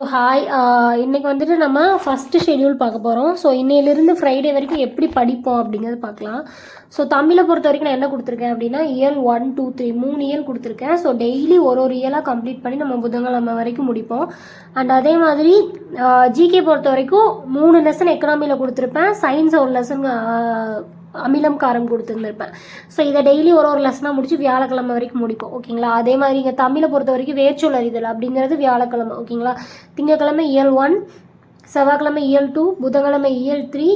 Hi uh, இன்றைக்கி வந்துட்டு நம்ம ஃபஸ்ட்டு ஷெட்யூல் பார்க்க போகிறோம் ஸோ இன்னையிலிருந்து ஃப்ரைடே வரைக்கும் எப்படி படிப்போம் அப்படிங்கிறது பார்க்கலாம். ஸோ தமிழை பொறுத்த வரைக்கும் நான் என்ன கொடுத்துருக்கேன் அப்படின்னா இயல் ஒன் டூ த்ரீ மூணு இயல் கொடுத்துருக்கேன். ஸோ டெய்லி ஒரு ஒரு இயலாக கம்ப்ளீட் பண்ணி நம்ம புதன்கிழமை வரைக்கும் முடிப்போம். அண்ட் அதே மாதிரி uh, ஜிகே பொறுத்த வரைக்கும் மூணு லெசன் எக்கனாமியில் கொடுத்துருப்பேன். சயின்ஸ் ஒரு லெசன் அமிலம் காரம் கொடுத்துருந்துருப்பேன். ஸோ இதை டெய்லி ஒரு ஒரு லெசனாக முடிச்சு வியாழக்கிழமை வரைக்கும் முடிப்போம். ஓகேங்களா அதே மாதிரி இங்கே தமிழை பொறுத்த வரைக்கும் வேர்ச்சொல் அறிதல் அப்படிங்கிறது வியாழக்கிழமை. ஓகேங்களா திங்கக்கிழமை இயல் ஒன் செவ்வாய்க்கிழமை இயல் டூ புதன்கிழமை இயல் த்ரீ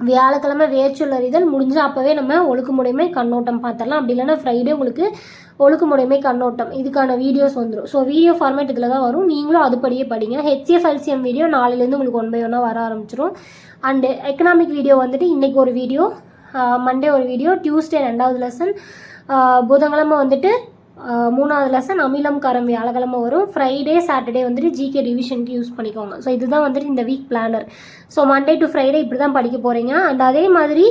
வியாழக்கிழமை வேர்ச்சுவல் அறிதல் முடிஞ்சால் அப்போவே நம்ம ஒழுக்குமுறைமை கண்ணோட்டம் பார்த்துடலாம். அப்படி இல்லைன்னா ஃப்ரைடே உங்களுக்கு ஒழுக்குமுறைமை கண்ணோட்டம். இதுக்கான வீடியோஸ் வந்துடும் ஸோ வீடியோ ஃபார்மேட் இதில் தான் வரும். நீங்களும் அதுபடியே படிங்க. ஹெச்எஃப்எல்சிஎம் வீடியோ நாளையிலேருந்து உங்களுக்கு ஒன் பை ஒன்னாக வர ஆரம்பிச்சிடும் அண்டு எக்கனாமிக் வீடியோ வந்துட்டு இன்றைக்கி ஒரு வீடியோ மண்டே ஒரு வீடியோ டியூஸ்டே ரெண்டாவது லெசன் புதன்கிழமை வந்துட்டு மூணாவது லெசன் அமிலம் காரம் வியாழக்கிழமை வரும். ஃப்ரைடே சாட்டர்டே வந்துட்டு ஜிகே ரிவிஷனுக்கு யூஸ் பண்ணிக்கோங்க. ஸோ இதுதான் வந்துட்டு இந்த week planner so Monday to Friday இப்படி தான் படிக்க போகிறீங்க அண்ட் அதே மாதிரி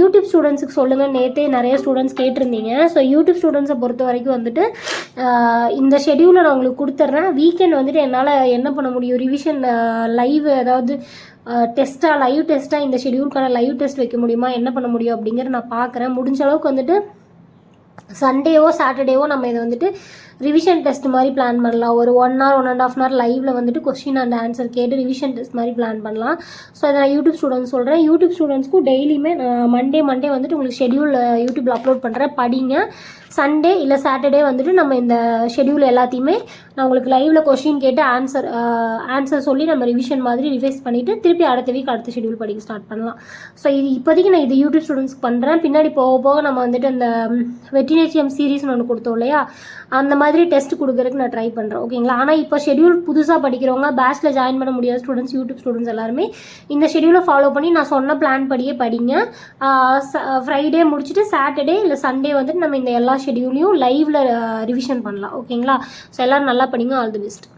யூடியூப் ஸ்டூடெண்ட்ஸுக்கு சொல்லுங்கள் நேற்றே நிறைய ஸ்டூடெண்ட்ஸ் கேட்டிருந்தீங்க. ஸோ யூடியூப் ஸ்டூடெண்ட்ஸை பொறுத்த வரைக்கும் வந்துட்டு இந்த ஷெடியூலை நான் உங்களுக்கு கொடுத்துட்றேன் வீக்கெண்ட் வந்துட்டு என்னால் என்ன பண்ண முடியும்? ரிவிஷன் லைவ் ஏதாவது டெஸ்ட்டாக லைவ் டெஸ்ட்டாக இந்த ஷெடியூலுக்கான லைவ் டெஸ்ட் வைக்க முடியுமா? என்ன பண்ண முடியும்? அப்படிங்கிற நான் பார்க்குறேன். முடிஞ்ச அளவுக்கு வந்துட்டு சண்டேவோ சாட்டர்டேவோ நம்ம இதை வந்துட்டு ரிவிஷன் டெஸ்ட் மாதிரி பிளான் பண்ணலாம். ஒரு one hour one and half hour லைவில் வந்துட்டு கொஸ்டின் அண்ட் ஆன்சர் கேட்டு ரிவிஷன் டெஸ்ட் மாதிரி பிளான் பண்ணலாம். ஸோ அதை நான் யூடியூப் ஸ்டூடெண்ட்ஸ் சொல்கிறேன் யூடியூப் ஸ்டூடெண்ட்ஸ்க்கும் டெய்லியுமே நான் மண்டே மண்டே வந்துட்டு உங்களுக்கு ஷெடியூல் யூடியூப்ல அப்லோட் பண்ணுறேன் படிங்க. சண்டே இல்லை சாட்டர்டே வந்துட்டு நம்ம இந்த ஷெடியூல் எல்லாத்தையுமே நான் உங்களுக்கு லைவில் கொஸ்டின் கேட்டு ஆன்சர் ஆன்சர் சொல்லி நம்ம ரிவிஷன் மாதிரி ரிவைஸ் பண்ணிவிட்டு திருப்பி அடுத்த வீக் அடுத்த ஷெடியூல் படிக்க ஸ்டார்ட் பண்ணலாம். ஸோ இது இப்போதைக்கு நான் இது யூடியூப் ஸ்டூடெண்ட்ஸ்க்கு பண்ணுறேன் பின்னாடி போக போக நம்ம வந்துட்டு அந்த வெட்டினேஷியம் சீரீஸ்னு ஒன்று கொடுத்தோம் இல்லையா? அந்த மாதிரி டெஸ்ட் கொடுக்குறதுக்கு நான் ட்ரை பண்ணுறேன் ஓகேங்களா ஆனால் இப்போ ஷெடியூல் புதுசாக படிக்கிறவங்க பேட்சில் ஜாயின் பண்ண முடியாத ஸ்டூடெண்ட்ஸ் யூடியூப் ஸ்டூடெண்ட்ஸ் எல்லாருமே இந்த ஷெடியூலை ஃபாலோ பண்ணி நான் சொன்ன பிளான் படியே படிங்க. ஃப்ரைடே முடிச்சுட்டு சாட்டர்டே இல்லை சண்டே வந்துட்டு நம்ம இந்த எல்லா ஷெடியூலையும் லைவில் ரிவிஷன் பண்ணலாம் ஓகேங்களா ஸோ எல்லோரும் நல்லா படிங்க ஆல் தி பெஸ்ட்